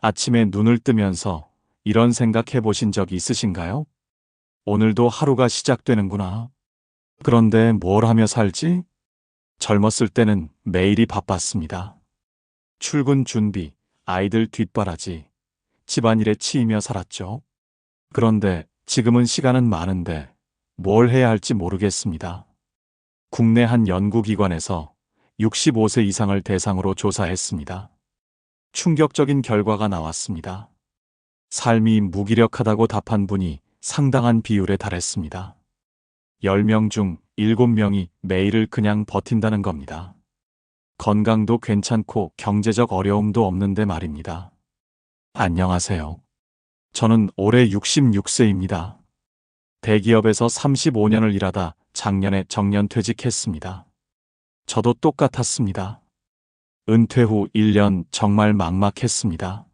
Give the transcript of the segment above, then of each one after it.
아침에 눈을 뜨면서 이런 생각해 보신 적 있으신가요? 오늘도 하루가 시작되는구나. 그런데 뭘 하며 살지? 젊었을 때는 매일이 바빴습니다. 출근 준비, 아이들 뒷바라지, 집안일에 치이며 살았죠. 그런데 지금은 시간은 많은데 뭘 해야 할지 모르겠습니다. 국내 한 연구기관에서 65세 이상을 대상으로 조사했습니다. 충격적인 결과가 나왔습니다. 삶이 무기력하다고 답한 분이 상당한 비율에 달했습니다. 10명 중 7명이 매일을 그냥 버틴다는 겁니다. 건강도 괜찮고 경제적 어려움도 없는데 말입니다. 안녕하세요. 저는 올해 66세입니다. 대기업에서 35년을 일하다 작년에 정년 퇴직했습니다. 저도 똑같았습니다. 은퇴 후 1년 정말 막막했습니다.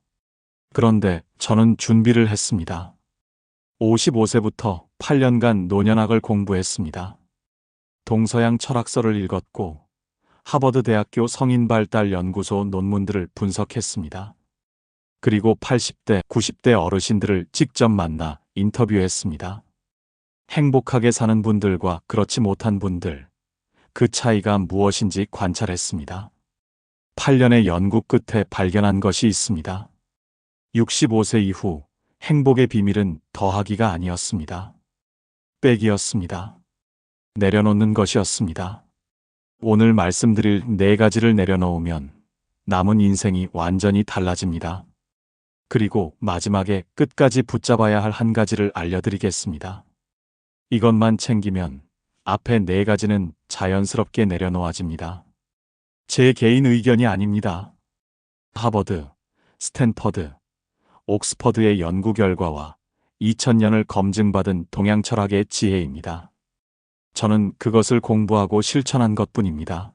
그런데 저는 준비를 했습니다. 55세부터 8년간 노년학을 공부했습니다. 동서양 철학서를 읽었고 하버드 대학교 성인발달 연구소 논문들을 분석했습니다. 그리고 80대, 90대 어르신들을 직접 만나 인터뷰했습니다. 행복하게 사는 분들과 그렇지 못한 분들, 그 차이가 무엇인지 관찰했습니다. 8년의 연구 끝에 발견한 것이 있습니다. 65세 이후 행복의 비밀은 더하기가 아니었습니다. 빼기였습니다. 내려놓는 것이었습니다. 오늘 말씀드릴 네 가지를 내려놓으면 남은 인생이 완전히 달라집니다. 그리고 마지막에 끝까지 붙잡아야 할 한 가지를 알려드리겠습니다. 이것만 챙기면 앞에 네 가지는 자연스럽게 내려놓아집니다. 제 개인 의견이 아닙니다. 하버드, 스탠퍼드, 옥스퍼드의 연구 결과와 2000년을 검증받은 동양 철학의 지혜입니다. 저는 그것을 공부하고 실천한 것 뿐입니다.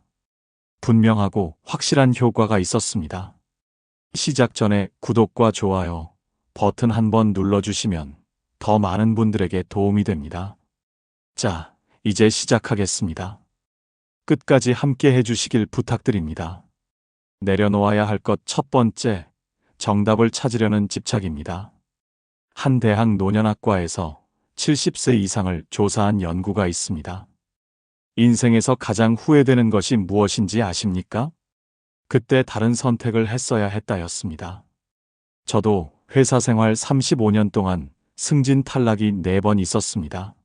분명하고 확실한 효과가 있었습니다. 시작 전에 구독과 좋아요 버튼 한번 눌러주시면 더 많은 분들에게 도움이 됩니다. 자, 이제 시작하겠습니다. 끝까지 함께 해주시길 부탁드립니다. 내려놓아야 할 것 첫 번째, 정답을 찾으려는 집착입니다. 한 대학 노년학과에서 70세 이상을 조사한 연구가 있습니다. 인생에서 가장 후회되는 것이 무엇인지 아십니까? 그때 다른 선택을 했어야 했다였습니다. 저도 회사 생활 35년 동안 승진 탈락이 4번 있었습니다.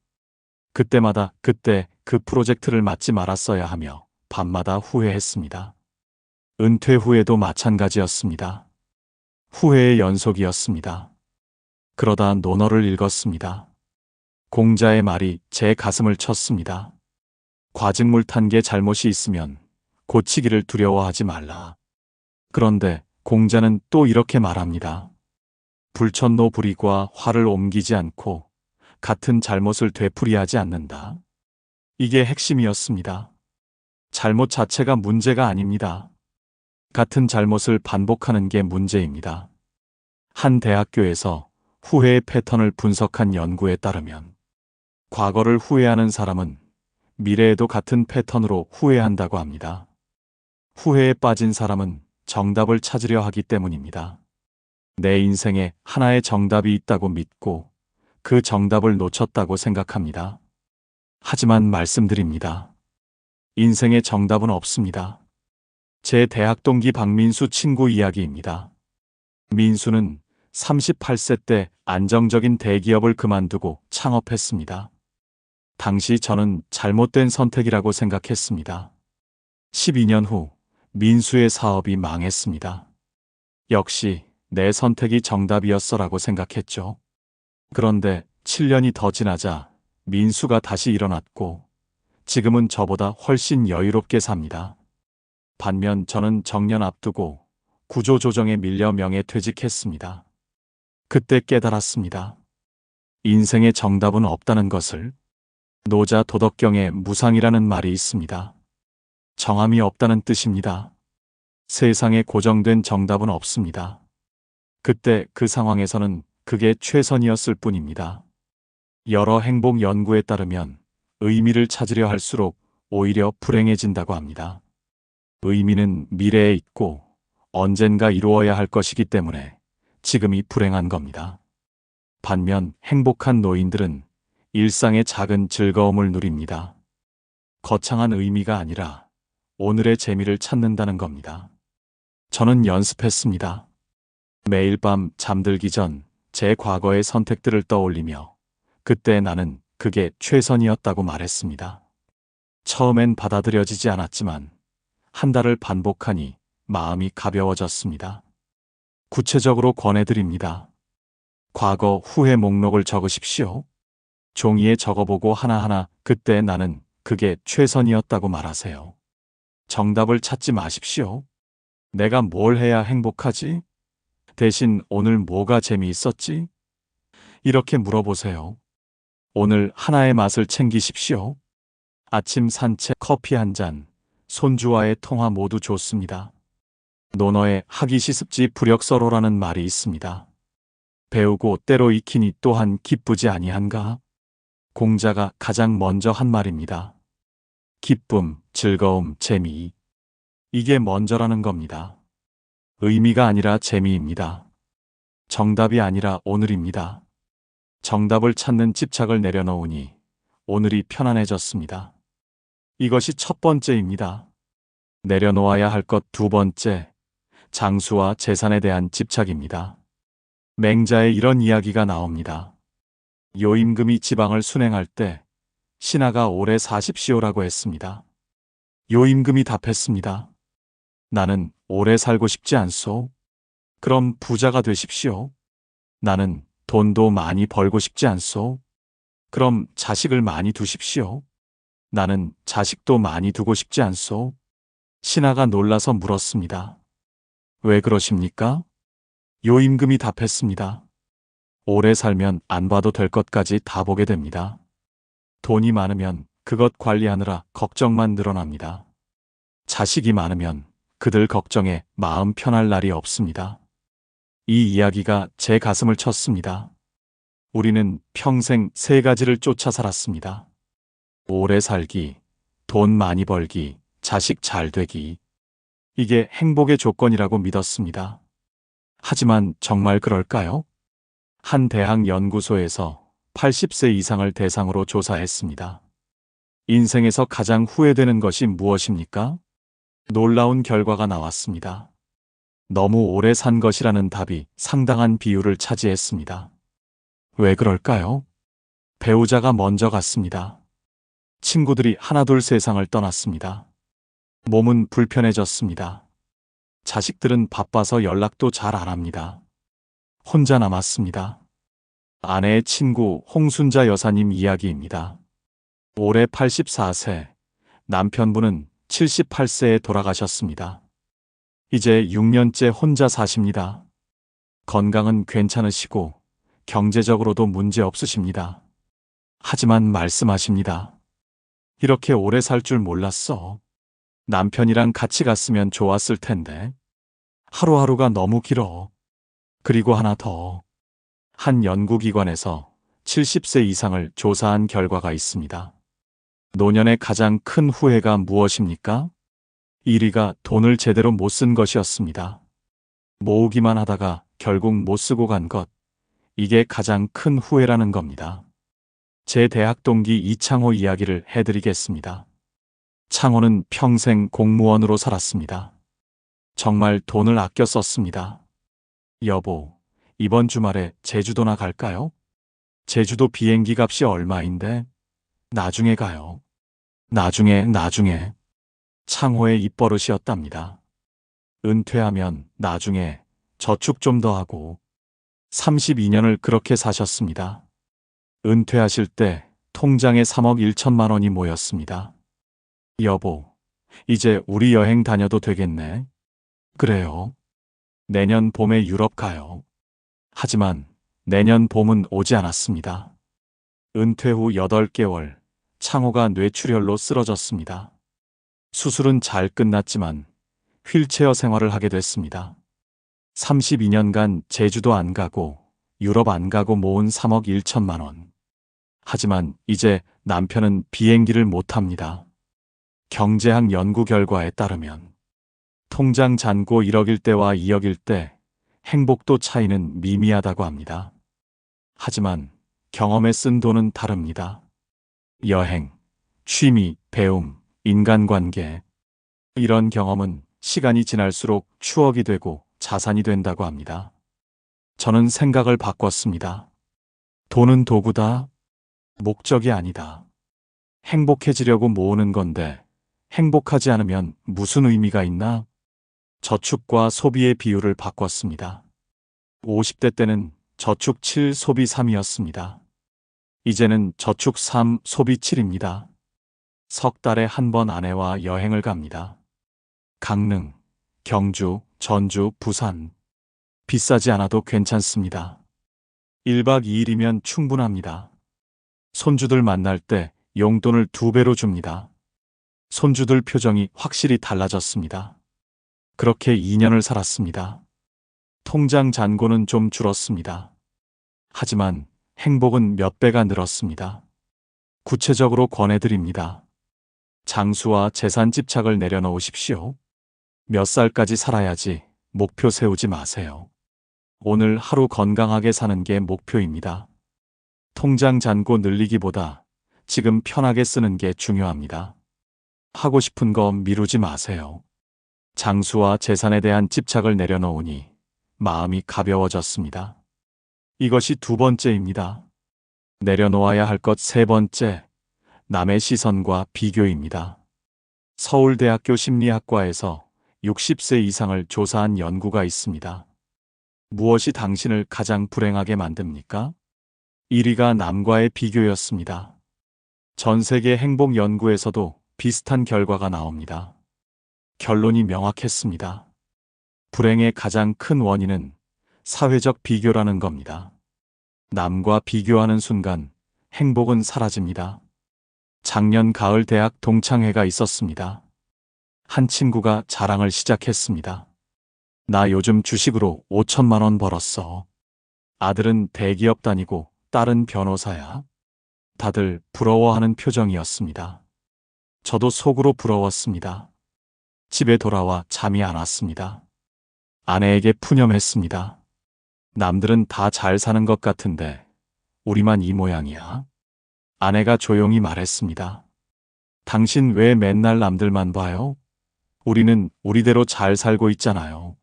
그때마다 그때 그 프로젝트를 맡지 말았어야 하며 밤마다 후회했습니다. 은퇴 후에도 마찬가지였습니다. 후회의 연속이었습니다. 그러다 논어를 읽었습니다. 공자의 말이 제 가슴을 쳤습니다. 과증물 탄 게 잘못이 있으면 고치기를 두려워하지 말라. 그런데 공자는 또 이렇게 말합니다. 불천노 불이과 화를 옮기지 않고 같은 잘못을 되풀이하지 않는다. 이게 핵심이었습니다. 잘못 자체가 문제가 아닙니다. 같은 잘못을 반복하는 게 문제입니다. 한 대학교에서 후회의 패턴을 분석한 연구에 따르면 과거를 후회하는 사람은 미래에도 같은 패턴으로 후회한다고 합니다. 후회에 빠진 사람은 정답을 찾으려 하기 때문입니다. 내 인생에 하나의 정답이 있다고 믿고 그 정답을 놓쳤다고 생각합니다. 하지만 말씀드립니다. 인생의 정답은 없습니다. 제 대학 동기 박민수 친구 이야기입니다. 민수는 38세 때 안정적인 대기업을 그만두고 창업했습니다. 당시 저는 잘못된 선택이라고 생각했습니다. 12년 후 민수의 사업이 망했습니다. 역시 내 선택이 정답이었어라고 생각했죠. 그런데 7년이 더 지나자 민수가 다시 일어났고 지금은 저보다 훨씬 여유롭게 삽니다. 반면 저는 정년 앞두고 구조조정에 밀려 명예퇴직했습니다. 그때 깨달았습니다. 인생의 정답은 없다는 것을 노자 도덕경에 무상이라는 말이 있습니다. 정함이 없다는 뜻입니다. 세상에 고정된 정답은 없습니다. 그때 그 상황에서는 그게 최선이었을 뿐입니다. 여러 행복 연구에 따르면 의미를 찾으려 할수록 오히려 불행해진다고 합니다. 의미는 미래에 있고 언젠가 이루어야 할 것이기 때문에 지금이 불행한 겁니다. 반면 행복한 노인들은 일상의 작은 즐거움을 누립니다. 거창한 의미가 아니라 오늘의 재미를 찾는다는 겁니다. 저는 연습했습니다. 매일 밤 잠들기 전 제 과거의 선택들을 떠올리며 그때 나는 그게 최선이었다고 말했습니다. 처음엔 받아들여지지 않았지만 한 달을 반복하니 마음이 가벼워졌습니다. 구체적으로 권해드립니다. 과거 후회 목록을 적으십시오. 종이에 적어보고 하나하나 그때 나는 그게 최선이었다고 말하세요. 정답을 찾지 마십시오. 내가 뭘 해야 행복하지? 대신 오늘 뭐가 재미있었지? 이렇게 물어보세요. 오늘 하나의 맛을 챙기십시오. 아침 산책, 커피 한 잔, 손주와의 통화 모두 좋습니다. 논어에 하기 시습지 부력서로라는 말이 있습니다. 배우고 때로 익히니 또한 기쁘지 아니한가? 공자가 가장 먼저 한 말입니다. 기쁨, 즐거움, 재미. 이게 먼저라는 겁니다. 의미가 아니라 재미입니다. 정답이 아니라 오늘입니다. 정답을 찾는 집착을 내려놓으니 오늘이 편안해졌습니다. 이것이 첫 번째입니다. 내려놓아야 할 것 두 번째, 장수와 재산에 대한 집착입니다. 맹자에 이런 이야기가 나옵니다. 요임금이 지방을 순행할 때 신하가 오래 사십시오라고 했습니다. 요임금이 답했습니다. 나는 오래 살고 싶지 않소. 그럼 부자가 되십시오. 나는 돈도 많이 벌고 싶지 않소. 그럼 자식을 많이 두십시오. 나는 자식도 많이 두고 싶지 않소. 신하가 놀라서 물었습니다. 왜 그러십니까? 요임금이 답했습니다. 오래 살면 안 봐도 될 것까지 다 보게 됩니다. 돈이 많으면 그것 관리하느라 걱정만 늘어납니다. 자식이 많으면 그들 걱정에 마음 편할 날이 없습니다. 이 이야기가 제 가슴을 쳤습니다. 우리는 평생 세 가지를 쫓아 살았습니다. 오래 살기, 돈 많이 벌기, 자식 잘 되기. 이게 행복의 조건이라고 믿었습니다. 하지만 정말 그럴까요? 한 대학 연구소에서 80세 이상을 대상으로 조사했습니다. 인생에서 가장 후회되는 것이 무엇입니까? 놀라운 결과가 나왔습니다. 너무 오래 산 것이라는 답이 상당한 비율을 차지했습니다. 왜 그럴까요? 배우자가 먼저 갔습니다. 친구들이 하나둘 세상을 떠났습니다. 몸은 불편해졌습니다. 자식들은 바빠서 연락도 잘 안 합니다. 혼자 남았습니다. 아내의 친구 홍순자 여사님 이야기입니다. 올해 84세, 남편분은 78세에 돌아가셨습니다. 이제 6년째 혼자 사십니다. 건강은 괜찮으시고 경제적으로도 문제 없으십니다. 하지만 말씀하십니다. 이렇게 오래 살 줄 몰랐어. 남편이랑 같이 갔으면 좋았을 텐데. 하루하루가 너무 길어. 그리고 하나 더. 한 연구기관에서 70세 이상을 조사한 결과가 있습니다. 노년의 가장 큰 후회가 무엇입니까? 1위가 돈을 제대로 못 쓴 것이었습니다. 모으기만 하다가 결국 못 쓰고 간 것. 이게 가장 큰 후회라는 겁니다. 제 대학 동기 이창호 이야기를 해드리겠습니다. 창호는 평생 공무원으로 살았습니다. 정말 돈을 아껴 썼습니다. 여보, 이번 주말에 제주도나 갈까요? 제주도 비행기 값이 얼마인데? 나중에 가요. 나중에, 나중에. 창호의 입버릇이었답니다. 은퇴하면 나중에 저축 좀 더 하고 32년을 그렇게 사셨습니다. 은퇴하실 때 통장에 3억 1천만 원이 모였습니다. 여보, 이제 우리 여행 다녀도 되겠네. 그래요. 내년 봄에 유럽 가요. 하지만 내년 봄은 오지 않았습니다. 은퇴 후 8개월, 창호가 뇌출혈로 쓰러졌습니다. 수술은 잘 끝났지만 휠체어 생활을 하게 됐습니다. 32년간 제주도 안 가고 유럽 안 가고 모은 3억 1천만 원. 하지만 이제 남편은 비행기를 못 탑니다. 경제학 연구 결과에 따르면 통장 잔고 1억일 때와 2억일 때 행복도 차이는 미미하다고 합니다. 하지만 경험에 쓴 돈은 다릅니다. 여행, 취미, 배움, 인간관계. 이런 경험은 시간이 지날수록 추억이 되고 자산이 된다고 합니다. 저는 생각을 바꿨습니다. 돈은 도구다. 목적이 아니다. 행복해지려고 모으는 건데 행복하지 않으면 무슨 의미가 있나? 저축과 소비의 비율을 바꿨습니다. 50대 때는 저축 7, 소비 3이었습니다. 이제는 저축 3, 소비 7입니다. 석 달에 한 번 아내와 여행을 갑니다. 강릉, 경주, 전주, 부산. 비싸지 않아도 괜찮습니다. 1박 2일이면 충분합니다. 손주들 만날 때 용돈을 두 배로 줍니다. 손주들 표정이 확실히 달라졌습니다. 그렇게 2년을 살았습니다. 통장 잔고는 좀 줄었습니다. 하지만 행복은 몇 배가 늘었습니다. 구체적으로 권해드립니다. 장수와 재산 집착을 내려놓으십시오. 몇 살까지 살아야지 목표 세우지 마세요. 오늘 하루 건강하게 사는 게 목표입니다. 통장 잔고 늘리기보다 지금 편하게 쓰는 게 중요합니다. 하고 싶은 거 미루지 마세요. 장수와 재산에 대한 집착을 내려놓으니 마음이 가벼워졌습니다. 이것이 두 번째입니다. 내려놓아야 할 것 세 번째, 남의 시선과 비교입니다. 서울대학교 심리학과에서 60세 이상을 조사한 연구가 있습니다. 무엇이 당신을 가장 불행하게 만듭니까? 1위가 남과의 비교였습니다. 전 세계 행복 연구에서도 비슷한 결과가 나옵니다. 결론이 명확했습니다. 불행의 가장 큰 원인은 사회적 비교라는 겁니다. 남과 비교하는 순간 행복은 사라집니다. 작년 가을 대학 동창회가 있었습니다. 한 친구가 자랑을 시작했습니다. 나 요즘 주식으로 5천만 원 벌었어. 아들은 대기업 다니고 딸은 변호사야. 다들 부러워하는 표정이었습니다. 저도 속으로 부러웠습니다. 집에 돌아와 잠이 안 왔습니다. 아내에게 푸념했습니다. 남들은 다 잘 사는 것 같은데 우리만 이 모양이야. 아내가 조용히 말했습니다. 당신 왜 맨날 남들만 봐요? 우리는 우리대로 잘 살고 있잖아요.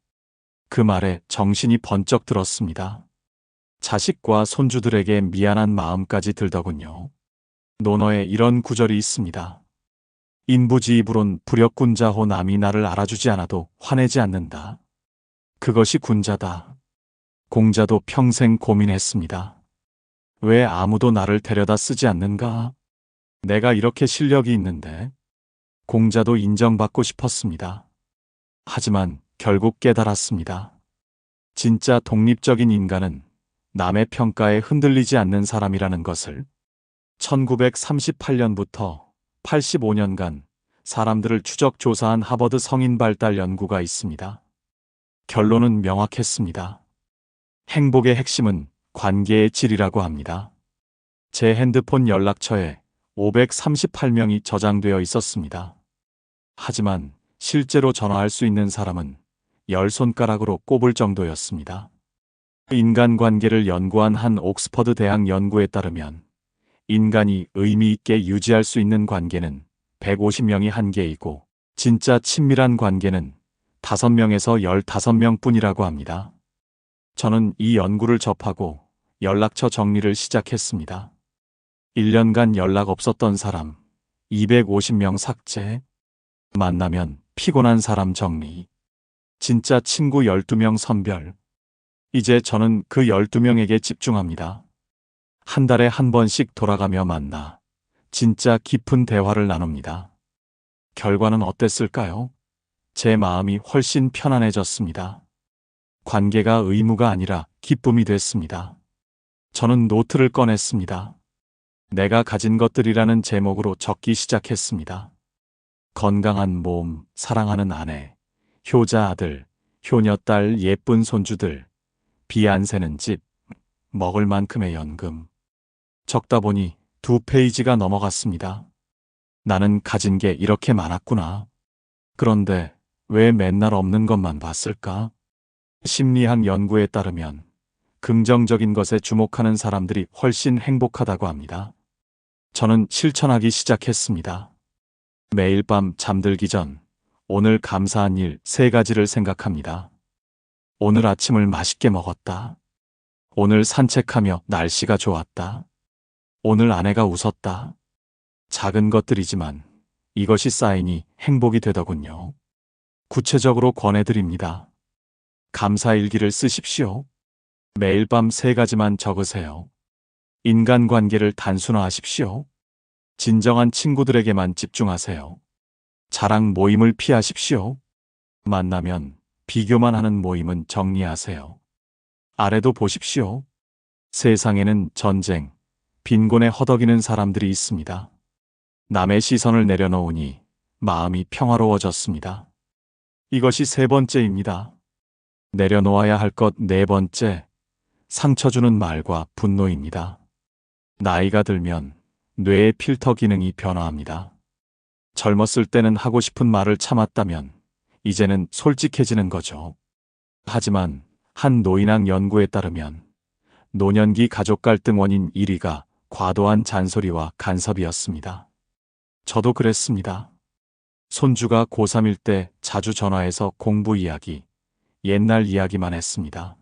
그 말에 정신이 번쩍 들었습니다. 자식과 손주들에게 미안한 마음까지 들더군요. 논어에 이런 구절이 있습니다. 인부지입으론 부력군자호 남이 나를 알아주지 않아도 화내지 않는다. 그것이 군자다. 공자도 평생 고민했습니다. 왜 아무도 나를 데려다 쓰지 않는가? 내가 이렇게 실력이 있는데. 공자도 인정받고 싶었습니다. 하지만 결국 깨달았습니다. 진짜 독립적인 인간은 남의 평가에 흔들리지 않는 사람이라는 것을 1938년부터 85년간 사람들을 추적 조사한 하버드 성인 발달 연구가 있습니다. 결론은 명확했습니다. 행복의 핵심은 관계의 질이라고 합니다. 제 핸드폰 연락처에 538명이 저장되어 있었습니다. 하지만 실제로 전화할 수 있는 사람은 열 손가락으로 꼽을 정도였습니다. 인간관계를 연구한 한 옥스퍼드 대학 연구에 따르면 인간이 의미 있게 유지할 수 있는 관계는 150명이 한계이고 진짜 친밀한 관계는 5명에서 15명 뿐이라고 합니다. 저는 이 연구를 접하고 연락처 정리를 시작했습니다. 1년간 연락 없었던 사람 250명 삭제, 만나면 피곤한 사람 정리, 진짜 친구 12명 선별. 이제 저는 그 12명에게 집중합니다. 한 달에 한 번씩 돌아가며 만나 진짜 깊은 대화를 나눕니다. 결과는 어땠을까요? 제 마음이 훨씬 편안해졌습니다. 관계가 의무가 아니라 기쁨이 됐습니다. 저는 노트를 꺼냈습니다. 내가 가진 것들이라는 제목으로 적기 시작했습니다. 건강한 몸, 사랑하는 아내, 효자 아들, 효녀 딸, 예쁜 손주들, 비 안 새는 집, 먹을 만큼의 연금. 적다 보니 두 페이지가 넘어갔습니다. 나는 가진 게 이렇게 많았구나. 그런데 왜 맨날 없는 것만 봤을까? 심리학 연구에 따르면 긍정적인 것에 주목하는 사람들이 훨씬 행복하다고 합니다. 저는 실천하기 시작했습니다. 매일 밤 잠들기 전 오늘 감사한 일 세 가지를 생각합니다. 오늘 아침을 맛있게 먹었다. 오늘 산책하며 날씨가 좋았다. 오늘 아내가 웃었다. 작은 것들이지만 이것이 쌓이니 행복이 되더군요. 구체적으로 권해드립니다. 감사 일기를 쓰십시오. 매일 밤 세 가지만 적으세요. 인간관계를 단순화하십시오. 진정한 친구들에게만 집중하세요. 자랑 모임을 피하십시오. 만나면 비교만 하는 모임은 정리하세요. 아래도 보십시오. 세상에는 전쟁, 빈곤에 허덕이는 사람들이 있습니다. 남의 시선을 내려놓으니 마음이 평화로워졌습니다. 이것이 세 번째입니다. 내려놓아야 할 것 네 번째, 상처 주는 말과 분노입니다. 나이가 들면 뇌의 필터 기능이 변화합니다. 젊었을 때는 하고 싶은 말을 참았다면 이제는 솔직해지는 거죠. 하지만 한 노인학 연구에 따르면 노년기 가족 갈등 원인 1위가 과도한 잔소리와 간섭이었습니다. 저도 그랬습니다. 손주가 고3일 때 자주 전화해서 공부 이야기, 옛날 이야기만 했습니다.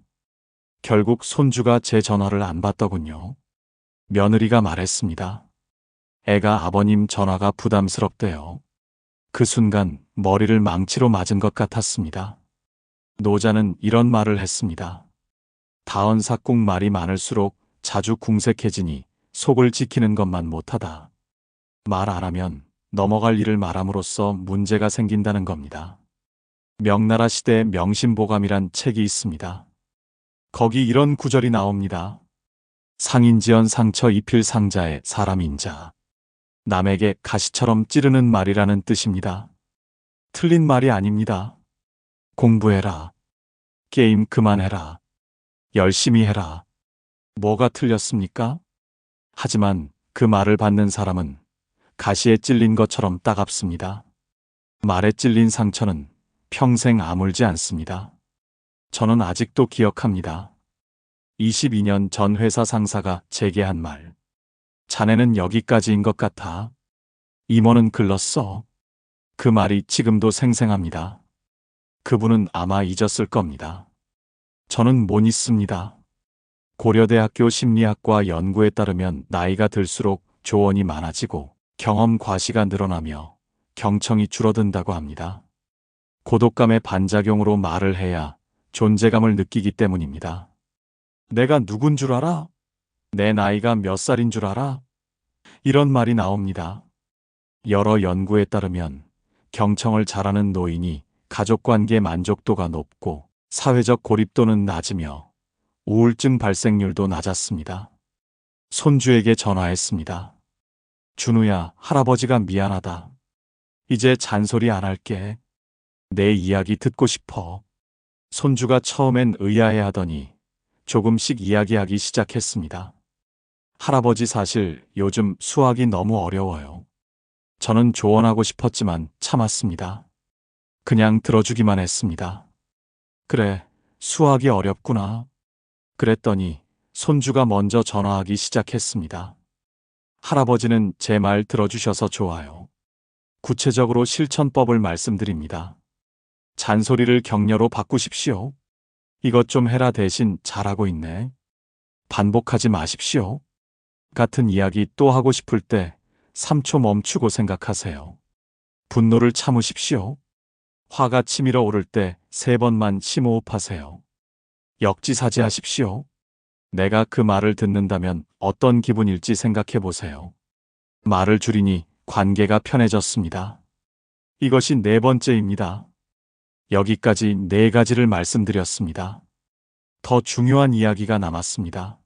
결국 손주가 제 전화를 안 받더군요. 며느리가 말했습니다. 애가 아버님 전화가 부담스럽대요. 그 순간 머리를 망치로 맞은 것 같았습니다. 노자는 이런 말을 했습니다. 다언사국 말이 많을수록 자주 궁색해지니 속을 지키는 것만 못하다. 말 안 하면 넘어갈 일을 말함으로써 문제가 생긴다는 겁니다. 명나라 시대 명심보감이란 책이 있습니다. 거기 이런 구절이 나옵니다. 상인지연 상처 입힐 상자에 사람인자. 남에게 가시처럼 찌르는 말이라는 뜻입니다. 틀린 말이 아닙니다. 공부해라. 게임 그만해라. 열심히 해라. 뭐가 틀렸습니까? 하지만 그 말을 받는 사람은 가시에 찔린 것처럼 따갑습니다. 말에 찔린 상처는 평생 아물지 않습니다. 저는 아직도 기억합니다. 22년 전 회사 상사가 제게 한 말. 자네는 여기까지인 것 같아. 임원은 글렀어. 그 말이 지금도 생생합니다. 그분은 아마 잊었을 겁니다. 저는 못 잊습니다. 고려대학교 심리학과 연구에 따르면 나이가 들수록 조언이 많아지고 경험 과시가 늘어나며 경청이 줄어든다고 합니다. 고독감의 반작용으로 말을 해야 존재감을 느끼기 때문입니다. 내가 누군 줄 알아? 내 나이가 몇 살인 줄 알아? 이런 말이 나옵니다. 여러 연구에 따르면 경청을 잘하는 노인이 가족관계 만족도가 높고 사회적 고립도는 낮으며 우울증 발생률도 낮았습니다. 손주에게 전화했습니다. 준우야, 할아버지가 미안하다. 이제 잔소리 안 할게. 내 이야기 듣고 싶어. 손주가 처음엔 의아해 하더니 조금씩 이야기하기 시작했습니다. 할아버지 사실 요즘 수학이 너무 어려워요. 저는 조언하고 싶었지만 참았습니다. 그냥 들어주기만 했습니다. 그래, 수학이 어렵구나. 그랬더니 손주가 먼저 전화하기 시작했습니다. 할아버지는 제 말 들어주셔서 좋아요. 구체적으로 실천법을 말씀드립니다. 잔소리를 격려로 바꾸십시오. 이것 좀 해라 대신 잘하고 있네. 반복하지 마십시오. 같은 이야기 또 하고 싶을 때 3초 멈추고 생각하세요. 분노를 참으십시오. 화가 치밀어 오를 때 세 번만 심호흡하세요. 역지사지하십시오. 내가 그 말을 듣는다면 어떤 기분일지 생각해 보세요. 말을 줄이니 관계가 편해졌습니다. 이것이 네 번째입니다. 여기까지 네 가지를 말씀드렸습니다. 더 중요한 이야기가 남았습니다.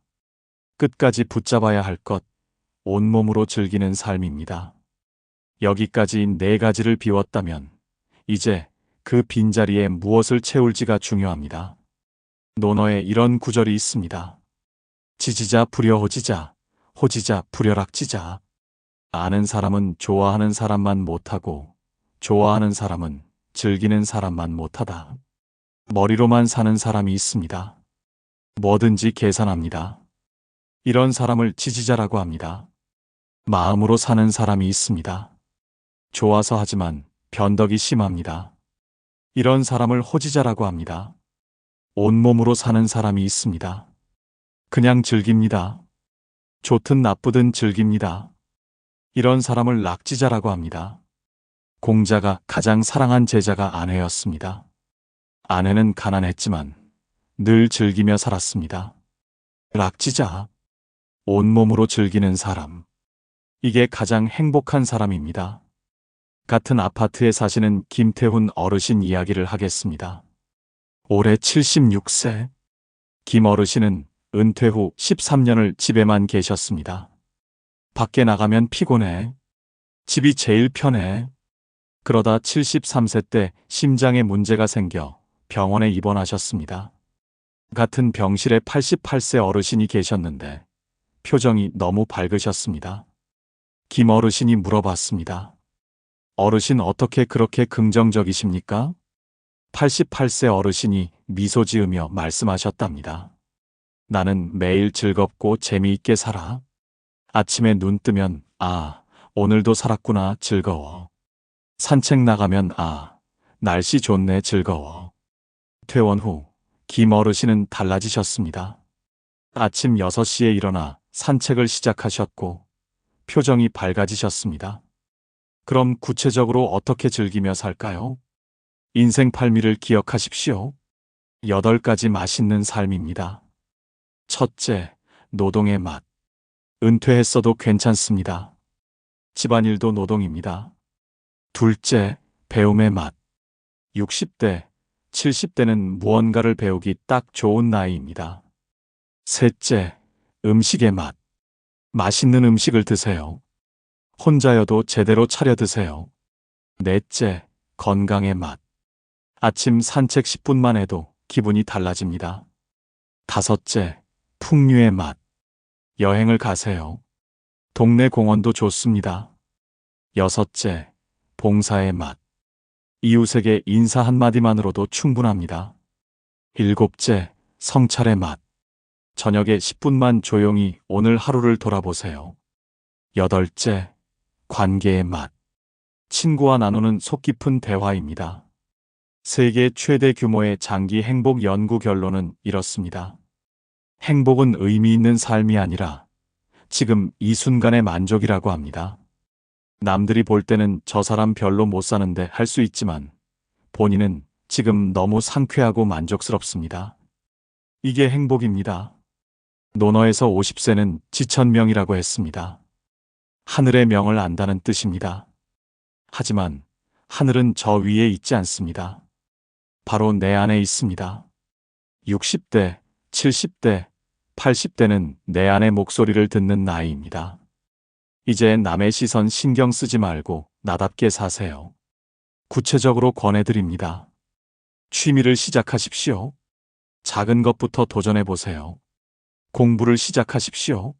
끝까지 붙잡아야 할 것, 온몸으로 즐기는 삶입니다. 여기까지 네 가지를 비웠다면, 이제 그 빈자리에 무엇을 채울지가 중요합니다. 논어에 이런 구절이 있습니다. 지지자 불여호지자, 호지자 불여락지자. 아는 사람은 좋아하는 사람만 못하고, 좋아하는 사람은 즐기는 사람만 못하다. 머리로만 사는 사람이 있습니다. 뭐든지 계산합니다. 이런 사람을 지지자라고 합니다. 마음으로 사는 사람이 있습니다. 좋아서 하지만 변덕이 심합니다. 이런 사람을 호지자라고 합니다. 온몸으로 사는 사람이 있습니다. 그냥 즐깁니다. 좋든 나쁘든 즐깁니다. 이런 사람을 낙지자라고 합니다. 공자가 가장 사랑한 제자가 아내였습니다. 아내는 가난했지만 늘 즐기며 살았습니다. 낙지자. 온몸으로 즐기는 사람. 이게 가장 행복한 사람입니다. 같은 아파트에 사시는 김태훈 어르신 이야기를 하겠습니다. 올해 76세. 김 어르신은 은퇴 후 13년을 집에만 계셨습니다. 밖에 나가면 피곤해. 집이 제일 편해. 그러다 73세 때 심장에 문제가 생겨 병원에 입원하셨습니다. 같은 병실에 88세 어르신이 계셨는데 표정이 너무 밝으셨습니다. 김 어르신이 물어봤습니다. 어르신 어떻게 그렇게 긍정적이십니까? 88세 어르신이 미소 지으며 말씀하셨답니다. 나는 매일 즐겁고 재미있게 살아. 아침에 눈 뜨면, 아, 오늘도 살았구나, 즐거워. 산책 나가면, 아, 날씨 좋네, 즐거워. 퇴원 후, 김 어르신은 달라지셨습니다. 아침 6시에 일어나 산책을 시작하셨고, 표정이 밝아지셨습니다. 그럼 구체적으로 어떻게 즐기며 살까요? 인생 팔미를 기억하십시오. 여덟 가지 맛있는 삶입니다. 첫째, 노동의 맛. 은퇴했어도 괜찮습니다. 집안일도 노동입니다. 둘째, 배움의 맛. 60대, 70대는 무언가를 배우기 딱 좋은 나이입니다. 셋째, 음식의 맛. 맛있는 음식을 드세요. 혼자여도 제대로 차려 드세요. 넷째, 건강의 맛. 아침 산책 10분만 해도 기분이 달라집니다. 다섯째, 풍류의 맛. 여행을 가세요. 동네 공원도 좋습니다. 여섯째, 봉사의 맛. 이웃에게 인사 한마디만으로도 충분합니다. 일곱째, 성찰의 맛. 저녁에 10분만 조용히 오늘 하루를 돌아보세요. 여덟째, 관계의 맛. 친구와 나누는 속 깊은 대화입니다. 세계 최대 규모의 장기 행복 연구 결론은 이렇습니다. 행복은 의미 있는 삶이 아니라 지금 이 순간의 만족이라고 합니다. 남들이 볼 때는 저 사람 별로 못 사는데 할 수 있지만 본인은 지금 너무 상쾌하고 만족스럽습니다. 이게 행복입니다. 논어에서 50세는 지천명이라고 했습니다. 하늘의 명을 안다는 뜻입니다. 하지만 하늘은 저 위에 있지 않습니다. 바로 내 안에 있습니다. 60대, 70대, 80대는 내 안의 목소리를 듣는 나이입니다. 이제 남의 시선 신경 쓰지 말고 나답게 사세요. 구체적으로 권해드립니다. 취미를 시작하십시오. 작은 것부터 도전해 보세요. 공부를 시작하십시오.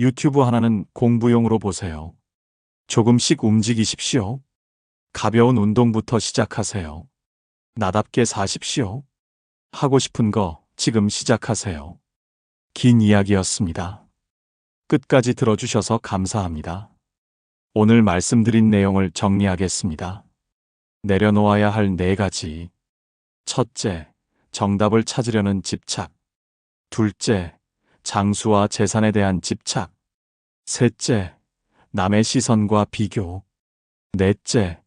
유튜브 하나는 공부용으로 보세요. 조금씩 움직이십시오. 가벼운 운동부터 시작하세요. 나답게 사십시오. 하고 싶은 거 지금 시작하세요. 긴 이야기였습니다. 끝까지 들어주셔서 감사합니다. 오늘 말씀드린 내용을 정리하겠습니다. 내려놓아야 할 네 가지. 첫째, 정답을 찾으려는 집착. 둘째, 장수와 재산에 대한 집착. 셋째, 남의 시선과 비교. 넷째,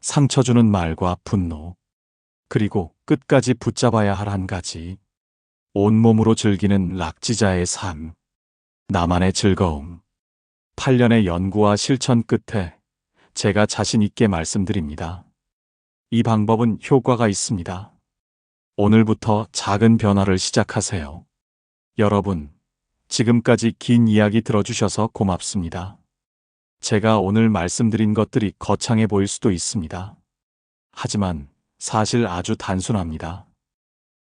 상처 주는 말과 분노. 그리고 끝까지 붙잡아야 할 한 가지. 온몸으로 즐기는 락지자의 삶. 나만의 즐거움. 8년의 연구와 실천 끝에 제가 자신 있게 말씀드립니다. 이 방법은 효과가 있습니다. 오늘부터 작은 변화를 시작하세요. 여러분, 지금까지 긴 이야기 들어주셔서 고맙습니다. 제가 오늘 말씀드린 것들이 거창해 보일 수도 있습니다. 하지만 사실 아주 단순합니다.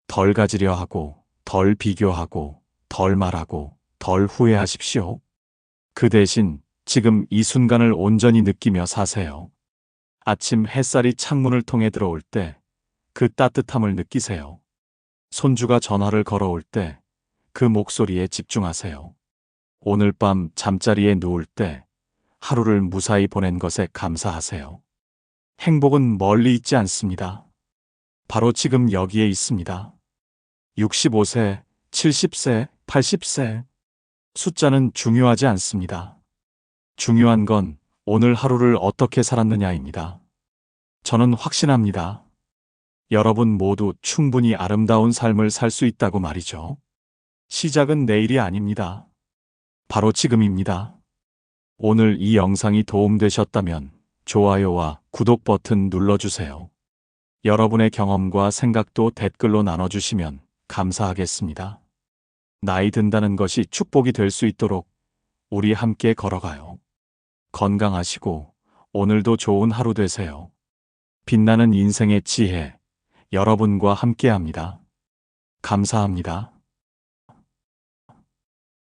덜 가지려 하고, 덜 비교하고, 덜 말하고, 덜 후회하십시오. 그 대신 지금 이 순간을 온전히 느끼며 사세요. 아침 햇살이 창문을 통해 들어올 때 그 따뜻함을 느끼세요. 손주가 전화를 걸어올 때 그 목소리에 집중하세요. 오늘 밤 잠자리에 누울 때 하루를 무사히 보낸 것에 감사하세요. 행복은 멀리 있지 않습니다. 바로 지금 여기에 있습니다. 65세, 70세, 80세. 숫자는 중요하지 않습니다. 중요한 건 오늘 하루를 어떻게 살았느냐입니다. 저는 확신합니다. 여러분 모두 충분히 아름다운 삶을 살 수 있다고 말이죠. 시작은 내일이 아닙니다. 바로 지금입니다. 오늘 이 영상이 도움되셨다면 좋아요와 구독 버튼 눌러주세요. 여러분의 경험과 생각도 댓글로 나눠주시면 감사하겠습니다. 나이 든다는 것이 축복이 될 수 있도록 우리 함께 걸어가요. 건강하시고 오늘도 좋은 하루 되세요. 빛나는 인생의 지혜 여러분과 함께 합니다. 감사합니다.